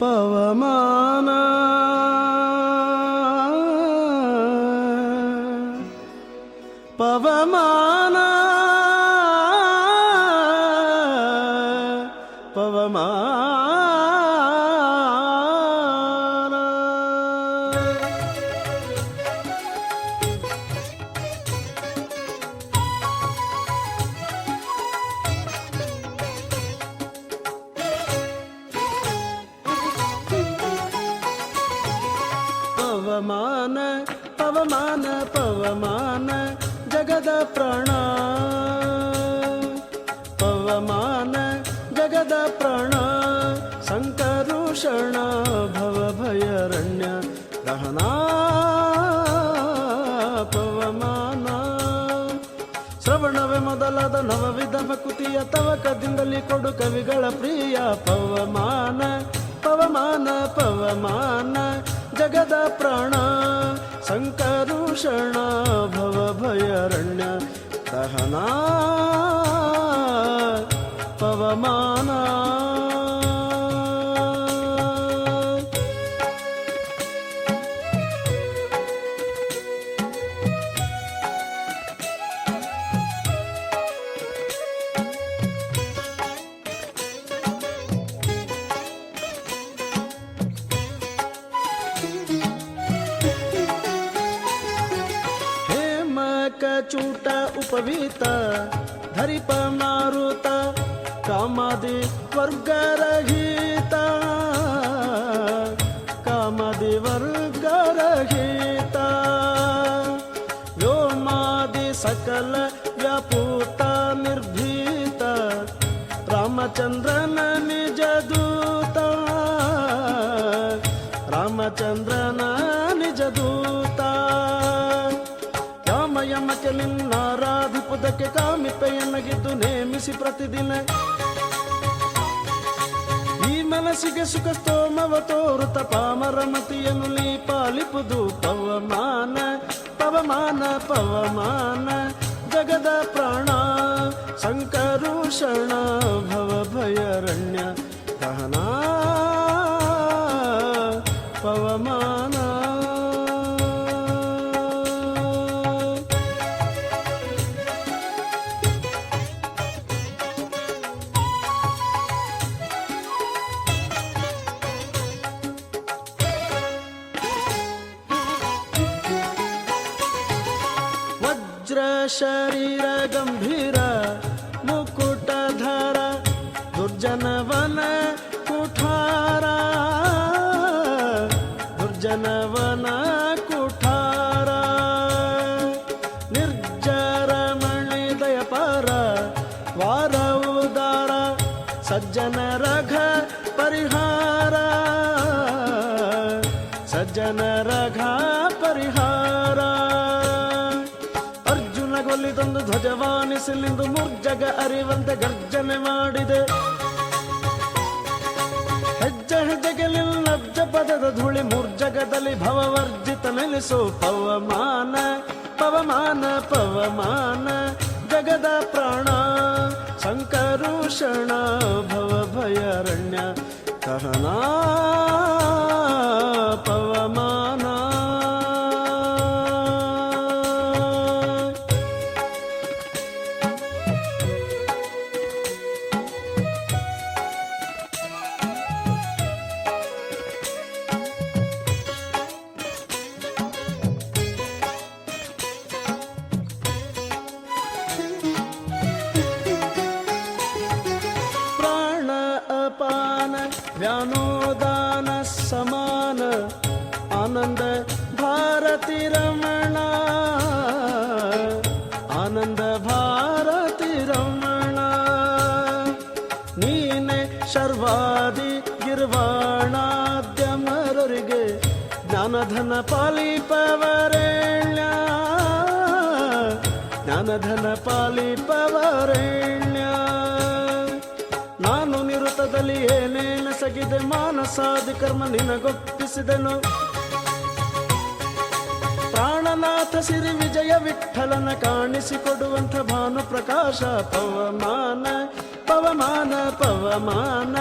பவமான ಪವಮಾನ ಪವಮಾನ ಪವಮಾನ, ಜಗದ ಪ್ರಾಣ. ಪವಮಾನ, ಜಗದ ಪ್ರಾಣ ಸಂಕರುಷಣ ಭವ ಭಯರಣ್ಯ ರಹನ. ಪವಮಾನ, ಶ್ರವಣವೇ ಮೊದಲಾದ ನವವಿಧ ಭಕುತಿಯ ತವಕದಿಂದಲೇ ಕೊಡು ಕವಿಗಳ ಪ್ರಿಯ ಪವಮಾನ ಪವಮಾನ ಪವಮಾನ. जगद प्राणा सङ्करूपषणा भवभयरण्य दहना पवमा ಹೇಮಕಚೂಟ ಉಪವೀತ ಧರಿಪ ಮಾರುತ ಕಾಮದಿ ವರ್ಗರಹಿತ. ಕಾಮದಿ ವರ್ಗರಹಿತ. ವ್ಯೋಮಾದಿ ಸಕಲ ವ್ಯಾಪೂತ ನಿರ್ಭೀತ ರಾಮಚಂದ್ರನ ನಿನ್ನಾರಾಧಿಪುದಕ್ಕೆ ಕಾಮಿಪೆಯನ್ನಗಿದ್ದು ನೇಮಿಸಿ ಪ್ರತಿದಿನ. ಈ ಮನಸ್ಸಿಗೆ ಸುಖ ಸ್ತೋಮವ ತೋರುತ ಪಾಮರಮತಿಯನ್ನು ನೀ ಪಾಲಿಪುದು ಪವಮಾನ ಪವಮಾನ ಪವಮಾನ. ಜಗದ ಪ್ರಾಣ ಸಂಕರುಷಣ ಭವ ಭಯರಣ್ಯ ಪವಮಾನ शरीर गंभीर मुकुट धरा दुर्जन वन कुठारा। दुर्जन वन कुठारा। निर्जर मणि दय पर, वार उदार, सज्जन रघ परिहार। सज्जन रघा परिहारा। ಕೊಲ್ಲಿದೊಂದು ಧ್ವಜವಾನಿಸಲಿಂದು ಮುರ್ಜಗ ಅರಿವಂತೆ ಗರ್ಜನೆ ಮಾಡಿದೆ. ಹೆಜ್ಜೆ ಹೆಜ್ಜೆಗೆ ಲಬ್ಜ ಪದದ ಧೂಳಿ ಮುರ್ಜಗದಲ್ಲಿ ಭವವರ್ಜಿತ ನೆಲೆಸು. ಪವಮಾನ ಪವಮಾನ ಪವಮಾನ, ಜಗದ ಪ್ರಾಣ ಸಂಕರುಷಣ ಭವ ಭಯರಣ್ಯ ಕಹನ ಭಾರತಿ ರಮಣ, ನೀನೆ ಶರ್ವಾದಿ ಗಿರ್ವಾಣಾದ್ಯಮರರಿಗೆ ಜ್ಞಾನಧನ ಪಾಲಿಪವರೆಣ್ಯ ಜ್ಞಾನಧನ ಪಾಲಿಪವರೆಣ್ಯ. ನಾನು ನಿರುತದಲ್ಲಿ ಏನೇನಸಗಿದೆ ಮಾನಸಾದಿ ಕರ್ಮ ನಿನಗೊಪ್ಪಿಸಿದೆನು? ಪ್ರಾಣನಾಥ ಸಿರಿ ವಿಜಯ ವಿಠಲನ ಕಾಣಿಸಿಕೊಡುವಂಥ ಭಾನು ಪ್ರಕಾಶ ಪವಮಾನ ಪವಮಾನ ಪವಮಾನ,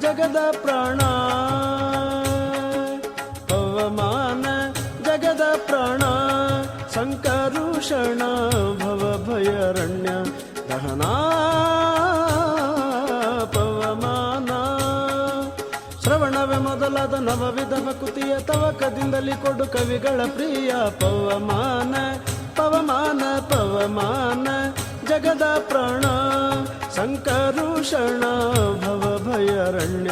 ಜಗದ ಪ್ರಾಣ. ಪವಮಾನ, ಜಗದ ಪ್ರಾಣ ಸಂಕರುಷಣ ಭವ ಭಯರಣ್ಯ ದಹನಾ ಶ್ರವಣವೇ ನವ ವಿಧವ ಕುತಿಯ ತವಕದಿಂದಲಿ ಕೊಡು ಕವಿಗಳ ಪ್ರಿಯ ಪವಮಾನ ಪವಮಾನ ಪವಮಾನ, ಜಗದ ಪ್ರಾಣ, ಸಂಕರುಷಣ, ಭವ ಭಯರಣ್ಯ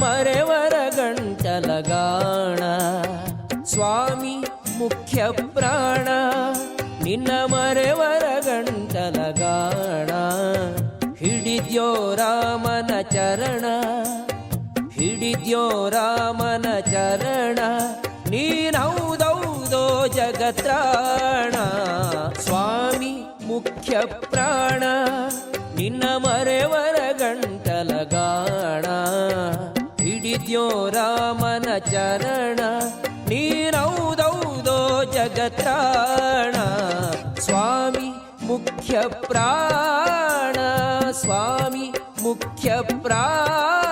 ಮರೆವರ ಗಂಟಲಗಾಣ. ಸ್ವಾಮಿ ಮುಖ್ಯ ಪ್ರಾಣ, ನಿನ್ನ ಮರೆವರ ಗಂಟಲಗಾಣ. ಹಿಡಿದ್ಯೋ ರಾಮನ ಚರಣ, ಹಿಡಿದ್ಯೋ ರಾಮನ ಚರಣ. ನೀನೌದೌದೋ ಜಗತ್ರಾಣ. ಸ್ವಾಮಿ ಮುಖ್ಯ ಪ್ರಾಣ. ಹಿಡಿದ್ಯೋ ರಾಮನ ಚರಣ ನೀನೌದೌದೋ ಜಗತ್ರಾಣ ಸ್ವಾಮಿ ಮುಖ್ಯ ಪ್ರಾಣ ಸ್ವಾಮಿ ಮುಖ್ಯ ಪ್ರಾಣ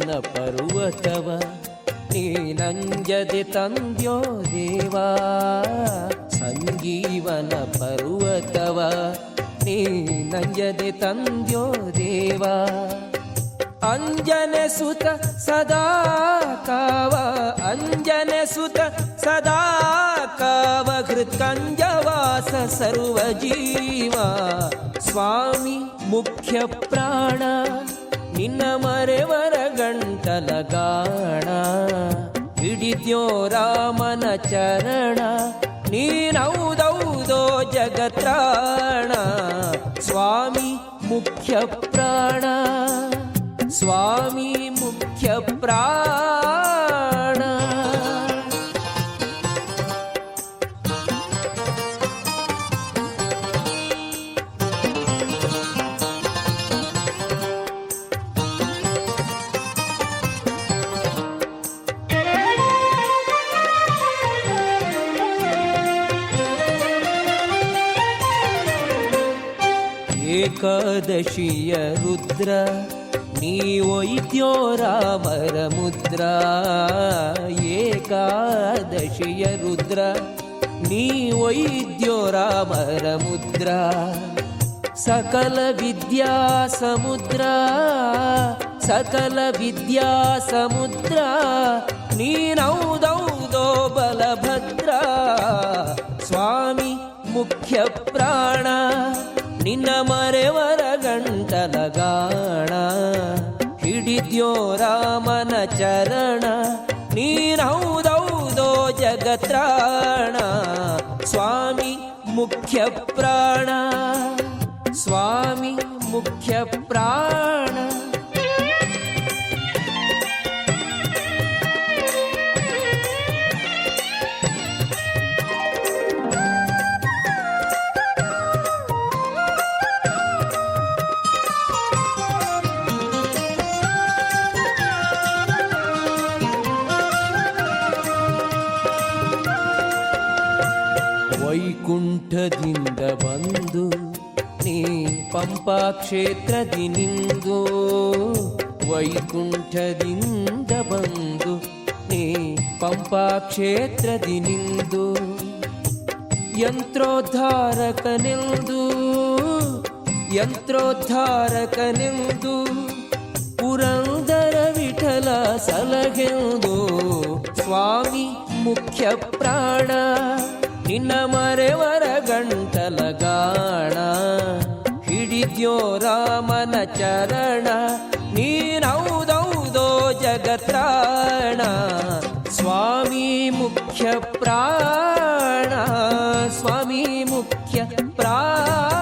पर्व नीनञ्जति तन्द्यो देवा। सञ्जीवन पर्व तव एन देवा। अञ्जनसुत सदा काव अञ्जनसुत सदा काव हृत्कञ्जवास सर्वजीवा। स्वामी मुख्यप्राण। ನಿನ್ನ ಮರೆವರ ಗಂಟಲಗಾಣ ಹಿಡಿದ್ಯೋ ರಾಮನ ಚರಣ. ನೀನೌದೌದೋ ಜಗತ್ರಾಣ. ಸ್ವಾಮಿ ಮುಖ್ಯ ಪ್ರಾಣ. ಸ್ವಾಮಿ ಮುಖ್ಯ ಪ್ರಾಣ. ಏಕಾದಶಿಯ ರುದ್ರ ನೀ ಒಯ್ದ್ಯೋ ರಾಮರ ಮುದ್ರ ಏಕಾದಶಿಯ ರುದ್ರ ನೀ ಒಯ್ದ್ಯೋ ರಾಮರ ಮುದ್ರ ಸಕಲ ವಿದ್ಯಾ ಸಮುದ್ರ ಸಕಲ ವಿದ್ಯಾ ಸಮುದ್ರ ನೀನೌದೌದೋ ಬಲಭದ್ರ ಸ್ವಾಮಿ ಮುಖ್ಯ ಪ್ರಾಣ ನಿನ್ನ ಮರೆವರ ಗಂಟಲಗಾಣ ಹಿಡಿದ್ಯೋ ರಾಮನ ಚರಣ ನೀನೌದೌದೋ ಜಗತ್ರಾಣ ಸ್ವಾಮಿ ಮುಖ್ಯ ಪ್ರಾಣ ಸ್ವಾಮಿ ಮುಖ್ಯ ಪ್ರಾಣ. ಪಂಪಾ ಕ್ಷೇತ್ರದಿ ನಿಂದು ವೈಕುಂಠದಿಂದ ಬಂದು ನೀ ಪಂಪಾ ಕ್ಷೇತ್ರದಿ ನಿಂದು ಯಂತ್ರೋದ್ಧಾರಕನೆಂದು ಯಂತ್ರೋದ್ಧಾರಕನೆಂದು ಪುರಂದರ ವಿಠಲ ಸಲಗೆಂದು ಸ್ವಾಮಿ ಮುಖ್ಯ ಪ್ರಾಣ ನಿನ್ನ ಮರೆವರ ಗಂಟಲ ಹಿಡಿದ್ಯೋ ರಾಮನ ಚರಣ ನೀನೌದೌದೋ ಜಗತ್ರಾಣ ಸ್ವಾಮಿ ಮುಖ್ಯ ಪ್ರಾಣ ಸ್ವಾಮಿ ಮುಖ್ಯ ಪ್ರಾಣ.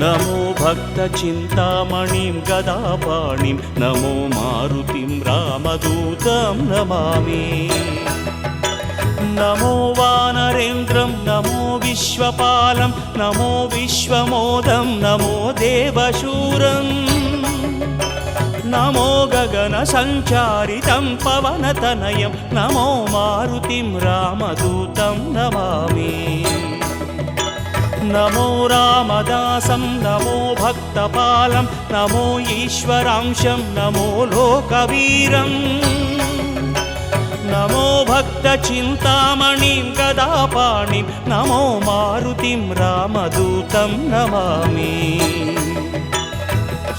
నమో భక్త చింతామణిం గదాపాణిం నమో మారుతిం రామదూతం నమామి. నమో వానరేంద్రం నమో విశ్వపాలం నమో విశ్వమోదం నమో దేవశూరం. నమో గగన సంచారితం పవనతనయం నమో మారుతిం రామదూతం నమామి. नमो रामदासं नमो भक्तपालं नमो ईश्वरांशं नमो लोकवीरम् नमो भक्तचिन्तामणिं गदापाणिं नमो मारुतिं रामदूतं नमामि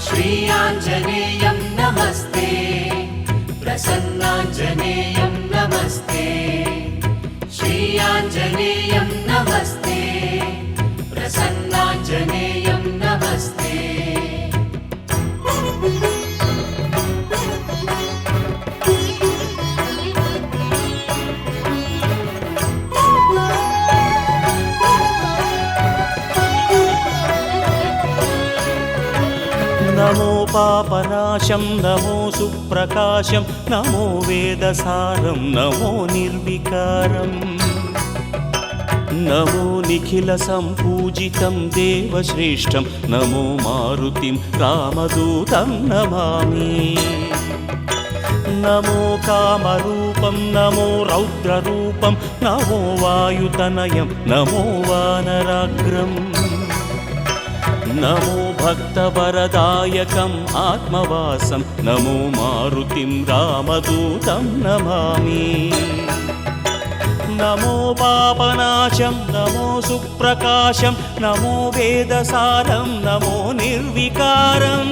श्रीयाञ्जनेयं नमस्ते प्रसन्नाञ्जनेयं नमस्ते श्रीयाञ्जनेयं नमस्ते प्रसन्नाञ्जनेयं नमस्ते नमो पापनाशं नमो सुप्रकाशं नमो वेदसारं नमो निर्विकारम् नमो निखिलसम्पूजितं देवश्रेष्ठं नमो मारुतिं रामदूतं नमामि नमो कामरूपं नमो रौद्ररूपं नमो वायुतनयं नमो वानराग्रम् नमो भक्तवरदायकम् आत्मवासं नमो मारुतिं रामदूतं नमामि నమో పాపనాశం నమో సుప్రకాశం నమో వేదసారం నమో నిర్వికారం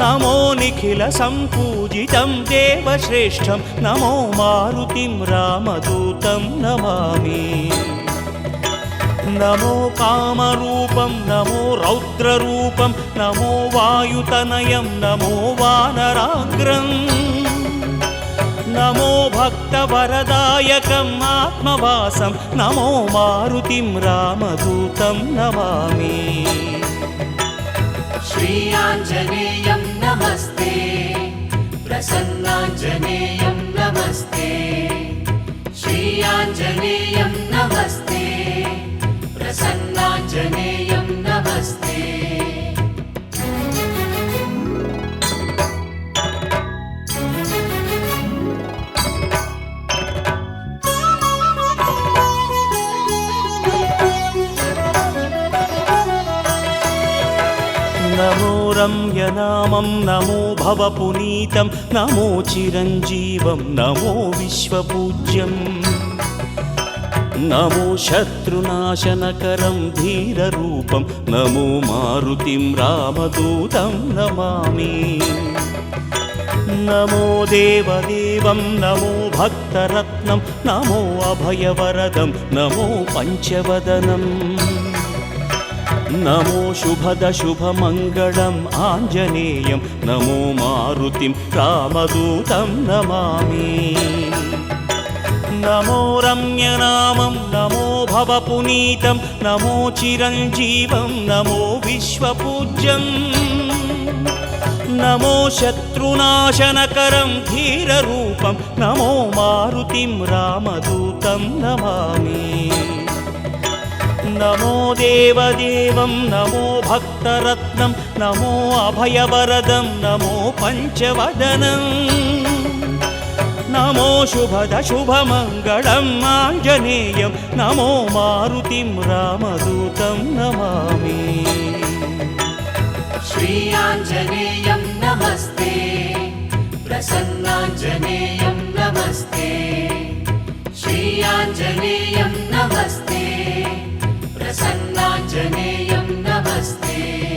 నమో నిఖిల సంపూజితం దేవశ్రేష్టం నమో మారుతిం రామదూతం నమామి నమో కామరూపం నమో రౌద్రరూపం నమో వాయుతనయం నమో వానరాగ్రం నమో భక్తవరదాయకం ఆత్మవాసం. నమో మారుతిం రామదూతం నమామి. నామం నమో భవపునీతం నమో చిరంజీవం నమో విశ్వపూజ్యం. నమో శత్రునాశనకరం ధీరరూపం నమో మారుతిం రామదూతం నమామి. నమో దేవదేవం నమో భక్తరత్నం నమో అభయవరదం నమో పంచవదనం. నమో శుభద శుభమంగళం ఆంజనేయం. నమో మారుతిం రామదూతం నమామి. నమో రమ్యనామం నమో భవపునీతం నమో చిరంజీవం నమో విశ్వపూజ్యం. నమో శత్రునాశనకరం ధీరరూపం నమో మారుతిం రామదూతం నమామి. नमो देवदेवं नमो भक्तरत्नं नमो अभयवरदं नमो पञ्चवदनं। नमो शुभदशुभमङ्गलं आञ्जनेयं नमो मारुतिं रामदूतं नमामि। श्रीयाञ्जनेयं नमस्ते प्रसन्नाञ्जनेयं नमस्ते। श्रीयाञ्जनेयं नमस्ते। प्रसन्ना नमस्ते।